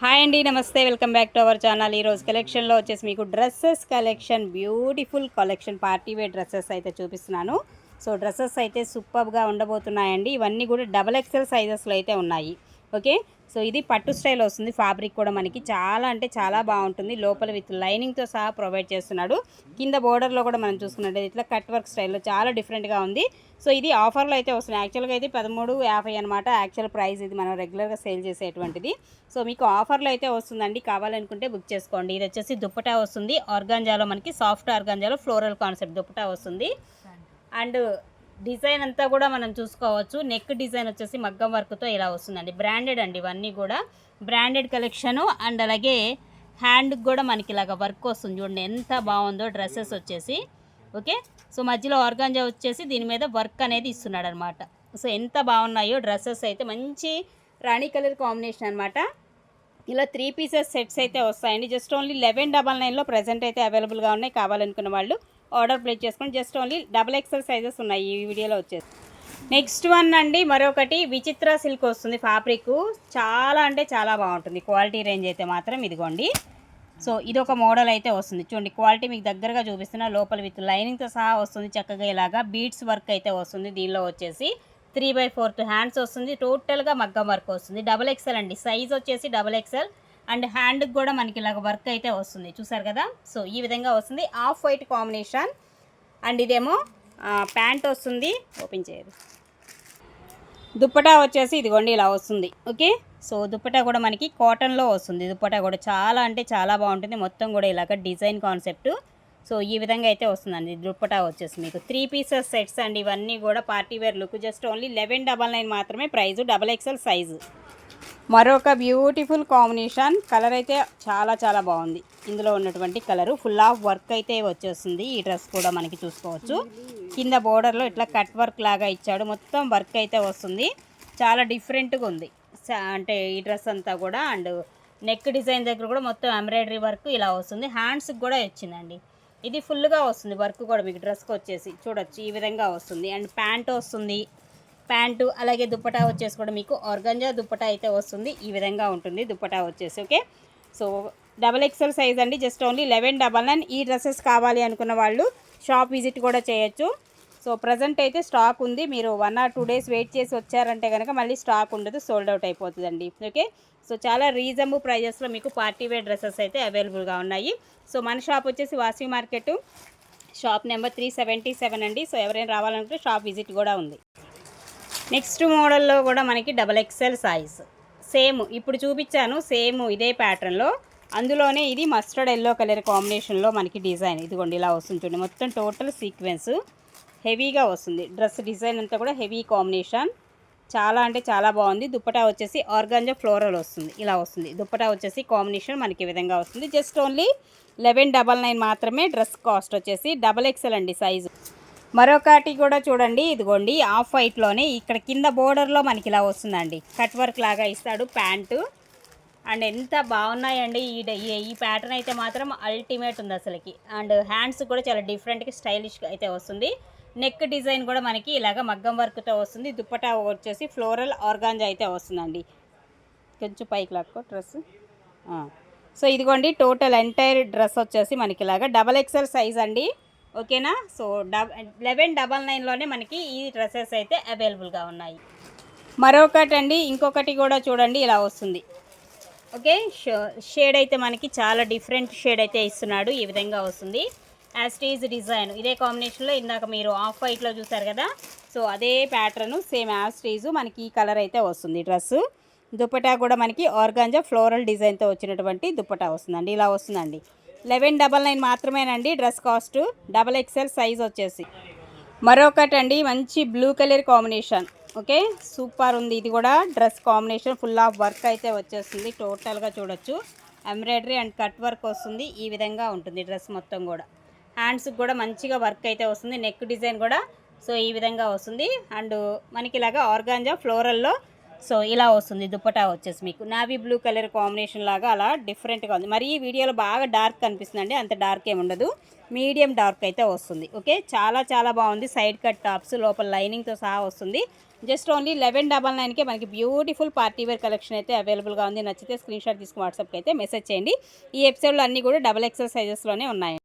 Hi అండి నమస్తే. Welcome back to our channel. ఈరోజు కలెక్షన్లో వచ్చేసి మీకు dresses collection beautiful collection party wear dresses అయితే చూపిస్తున్నాను. సో డ్రెస్సెస్ అయితే సూపర్గా ఉండబోతున్నాయండి. ఇవన్నీ కూడా డబల్ ఎక్సెల్ సైజెస్లో అయితే ఉన్నాయి. ఓకే? సో ఇది పట్టు స్టైల్ వస్తుంది. ఫ్యాబ్రిక్ కూడా మనకి చాలా అంటే చాలా బాగుంటుంది. లోపల విత్ లైనింగ్తో సహా ప్రొవైడ్ చేస్తున్నాడు. కింద బోర్డర్లో కూడా మనం చూసుకున్నట్టు ఇట్లా కట్ వర్క్ స్టైల్లో చాలా డిఫరెంట్గా ఉంది. సో ఇది ఆఫర్లో అయితే వస్తుంది యాక్చువల్గా అయితే పదమూడు యాభై అనమాట యాక్చువల్ ప్రైస్ ఇది మనం రెగ్యులర్గా సేల్ చేసేటువంటిది. సో మీకు ఆఫర్లో అయితే వస్తుందండి. కావాలనుకుంటే బుక్ చేసుకోండి. ఇది వచ్చేసి దుప్పటా వస్తుంది. ఆర్గాంజాలో మనకి సాఫ్ట్ ఆర్గాంజాలో ఫ్లోరల్ కాన్సెప్ట్ దుప్పటా వస్తుంది. అండ్ డిజైన్ అంతా కూడా మనం చూసుకోవచ్చు. నెక్ డిజైన్ వచ్చేసి మగ్గం వర్క్తో ఇలా వస్తుందండి. బ్రాండెడ్ అండి ఇవన్నీ కూడా. బ్రాండెడ్ కలెక్షను అండ్ అలాగే హ్యాండ్కి కూడా మనకి ఇలాగ వర్క్ వస్తుంది చూడండి. ఎంత బాగుందో డ్రెస్సెస్ వచ్చేసి. ఓకే? సో మధ్యలో ఆర్గాంజా వచ్చేసి దీని మీద వర్క్ అనేది ఇస్తున్నాడు అనమాట సో ఎంత బాగున్నాయో డ్రెస్సెస్ అయితే మంచి రాణి కలర్ కాంబినేషన్ అనమాట. ఇలా త్రీ పీసెస్ సెట్స్ అయితే వస్తాయండి. జస్ట్ ఓన్లీ లెవెన్ డబల్ నైన్లో ప్రజెంట్ అయితే అవైలబుల్గా ఉన్నాయి. కావాలనుకున్న వాళ్ళు ఆర్డర్ ప్లేస్ చేసుకోండి just only double XL sizes ఉన్నాయి ఈ వీడియోలో వచ్చేసి. నెక్స్ట్ వన్ అండి మరొకటి విచిత్ర సిల్క్ వస్తుంది ఫ్యాబ్రిక్. చాలా అంటే చాలా బాగుంటుంది. క్వాలిటీ రేంజ్ అయితే మాత్రం ఇదిగోండి. సో ఇది ఒక మోడల్ అయితే వస్తుంది. చూడండి క్వాలిటీ మీకు దగ్గరగా చూపిస్తున్న లోపల విత్ లైనింగ్తో సహా వస్తుంది చక్కగా ఇలాగా బీడ్స్ వర్క్ అయితే వస్తుంది దీనిలో వచ్చేసి. త్రీ బై ఫోర్త్ హ్యాండ్స్ వస్తుంది టోటల్గా మగ్గం వర్క్ వస్తుంది. డబల్ ఎక్సెల్ అండి సైజ్ వచ్చేసి డబల్ ఎక్సెల్ అండ్ హ్యాండ్కి కూడా మనకి ఇలాగ వర్క్ అయితే వస్తుంది. చూసారు కదా? సో ఈ విధంగా వస్తుంది. Off white combination. అండ్ ఇదేమో ప్యాంట్ వస్తుంది. ఓపెన్ చేయదు. దుప్పటా వచ్చేసి ఇదిగోండి ఇలా వస్తుంది. ఓకే? సో దుప్పటా కూడా మనకి కాటన్లో వస్తుంది. దుప్పటా కూడా చాలా అంటే చాలా బాగుంటుంది. మొత్తం కూడా ఇలాగ డిజైన్ కాన్సెప్ట్. సో ఈ విధంగా అయితే వస్తుందండి. దుప్పటా వచ్చేసి మీకు త్రీ పీసెస్ సెట్స్ అండి ఇవన్నీ కూడా party wear look. Just only eleven double nine మాత్రమే ప్రైజు. Double XL size. మరొక బ్యూటిఫుల్ కాంబినేషన్. కలర్ అయితే చాలా చాలా బాగుంది. ఇందులో ఉన్నటువంటి కలరు ఫుల్ ఆఫ్ వర్క్ అయితే వచ్చేస్తుంది. ఈ డ్రెస్ కూడా మనకి చూసుకోవచ్చు. కింద బోర్డర్లో ఇట్లా కట్ వర్క్ లాగా ఇచ్చాడు. మొత్తం వర్క్ అయితే వస్తుంది. చాలా డిఫరెంట్గా ఉంది. అంటే ఈ డ్రెస్ అంతా కూడా. అండ్ నెక్ డిజైన్ దగ్గర కూడా మొత్తం ఎంబ్రాయిడరీ వర్క్ ఇలా వస్తుంది. హ్యాండ్స్కి కూడా వచ్చిందండి ఇది ఫుల్గా వస్తుంది. వర్క్ కూడా మీకు డ్రెస్కి వచ్చేసి చూడొచ్చు. ఈ విధంగా వస్తుంది. అండ్ ప్యాంట్ వస్తుంది. ప్యాంటు అలాగే దుప్పటా వచ్చేసి కూడా మీకు ఆర్గంజా దుప్పటా అయితే వస్తుంది. ఈ విధంగా ఉంటుంది దుప్పటా వచ్చేసి okay? So double XL size అండి just only eleven double nine. ఈ డ్రెస్సెస్ కావాలి అనుకున్న వాళ్ళు షాప్ విజిట్ కూడా చేయొచ్చు. సో ప్రజెంట్ అయితే స్టాక్ ఉంది. మీరు one or two days wait చేసి వచ్చారంటే కనుక మళ్ళీ స్టాక్ ఉండదు సోల్డ్ అవుట్ అయిపోతుందండి ఓకే? సో చాలా రీజనబుల్ ప్రైజెస్లో మీకు పార్టీ వేర్ డ్రెస్సెస్ అయితే అవైలబుల్గా ఉన్నాయి. సో మన షాప్ వచ్చేసి Vasavi market shop number three seventy seven అండి. సో ఎవరైనా రావాలనుకుంటే షాప్ విజిట్ కూడా ఉంది. నెక్స్ట్ మోడల్లో కూడా మనకి డబల్ ఎక్సెల్ సైజ్. సేమ్ ఇప్పుడు చూపించాను సేమ్ ఇదే ప్యాటర్న్లో అందులోనే ఇది మస్టర్డ్ ఎల్లో కలర్ కాంబినేషన్లో మనకి డిజైన్. ఇదిగోండి ఇలా వస్తుంది చూడండి. మొత్తం టోటల్ సీక్వెన్స్ హెవీగా వస్తుంది. డ్రెస్ డిజైన్ అంతా కూడా హెవీ కాంబినేషన్ చాలా అంటే చాలా బాగుంది. దుప్పటా వచ్చేసి ఆర్గాంజా ఫ్లోరల్ వస్తుంది. ఇలా వస్తుంది. దుప్పటా వచ్చేసి కాంబినేషన్ మనకి ఈ విధంగా వస్తుంది. Just only eleven double nine మాత్రమే డ్రెస్ కాస్ట్ వచ్చేసి డబల్ ఎక్సెల్ అండి సైజు మరొకటి కూడా చూడండి ఇదిగోండి ఆఫ్ వైట్లోనే ఇక్కడ కింద బోర్డర్లో మనకి ఇలా వస్తుందండి. కట్ వర్క్ లాగా ఇస్తాడు ప్యాంటు. అండ్ ఎంత బాగున్నాయండి ఈ ఈ- ఈ ప్యాటర్న్ అయితే మాత్రం అల్టిమేట్ ఉంది అసలుకి. అండ్ హ్యాండ్స్ కూడా చాలా డిఫరెంట్గా స్టైలిష్గా అయితే వస్తుంది. నెక్ డిజైన్ కూడా మనకి ఇలాగ మగ్గం వర్క్తో వస్తుంది. దుప్పటా వచ్చేసి ఫ్లోరల్ ఆర్గాంజా అయితే వస్తుందండి. కొంచెం పైకి లాక్కో డ్రెస్ సో ఇదిగోండి టోటల్ ఎంటైర్ డ్రెస్ వచ్చేసి మనకి ఇలాగ డబల్ ఎక్సెల్ సైజ్ అండి. ఓకేనా? సో డబ్ లెవెన్ డబల్ నైన్లోనే మనకి ఈ డ్రెస్సెస్ అయితే అవైలబుల్గా ఉన్నాయి. మరొకటండి ఇంకొకటి కూడా చూడండి ఇలా వస్తుంది. ఓకే షేడ్ అయితే మనకి చాలా డిఫరెంట్ షేడ్ అయితే ఇస్తున్నాడు ఈ విధంగా వస్తుంది. యాస్టీజ్ డిజైన్ ఇదే కాంబినేషన్లో ఇందాక మీరు ఆఫ్ వైట్లో చూసారు కదా? సో అదే ప్యాటర్న్ సేమ్ యాస్టీజ్ మనకి ఈ కలర్ అయితే వస్తుంది డ్రెస్సు దుప్పటా కూడా మనకి ఆర్గాంజా ఫ్లోరల్ డిజైన్తో వచ్చినటువంటి దుప్పటా వస్తుందండి. ఇలా వస్తుందండి. లెవెన్ డబల్ నైన్ మాత్రమేనండి dress cost. Double XL size వచ్చేసి. మరొకటి అండి మంచి blue colour combination. Okay super ఉంది. ఇది కూడా dress combination full of work అయితే వచ్చేస్తుంది. టోటల్గా చూడొచ్చు. ఎంబ్రాయిడరీ అండ్ కట్ వర్క్ వస్తుంది. ఈ విధంగా ఉంటుంది డ్రెస్ మొత్తం కూడా. హ్యాండ్స్కి కూడా మంచిగా వర్క్ అయితే వస్తుంది. నెక్ డిజైన్ కూడా సో ఈ విధంగా వస్తుంది. అండ్ మనకి ఇలాగా ఆర్గాంజా ఫ్లోరల్లో సో ఇలా వస్తుంది దుప్పటా వచ్చేసి మీకు. నావీ బ్లూ కలర్ కాంబినేషన్ లాగా అలా డిఫరెంట్గా ఉంది. మరి ఈ వీడియోలో బాగా డార్క్ కనిపిస్తుందండి అంత డార్క్ ఏమి ఉండదు. మీడియం డార్క్ అయితే వస్తుంది ఓకే? చాలా చాలా బాగుంది. సైడ్ కట్ టాప్స్ లోపల లైనింగ్తో సహా వస్తుంది. జస్ట్ ఓన్లీ లెవెన్ డబల్ నైన్కే మనకి బ్యూటిఫుల్ పార్టీ వేర్ కలెక్షన్ అయితే అవైలబుల్గా ఉంది. నచ్చితే స్క్రీన్ షాట్ తీసుకుని వాట్సాప్కి అయితే మెసేజ్ చేయండి. ఈ ఎపిసోడ్లో అన్నీ కూడా డబల్ ఎక్సెల్ సైజెస్లోనే ఉన్నాయి.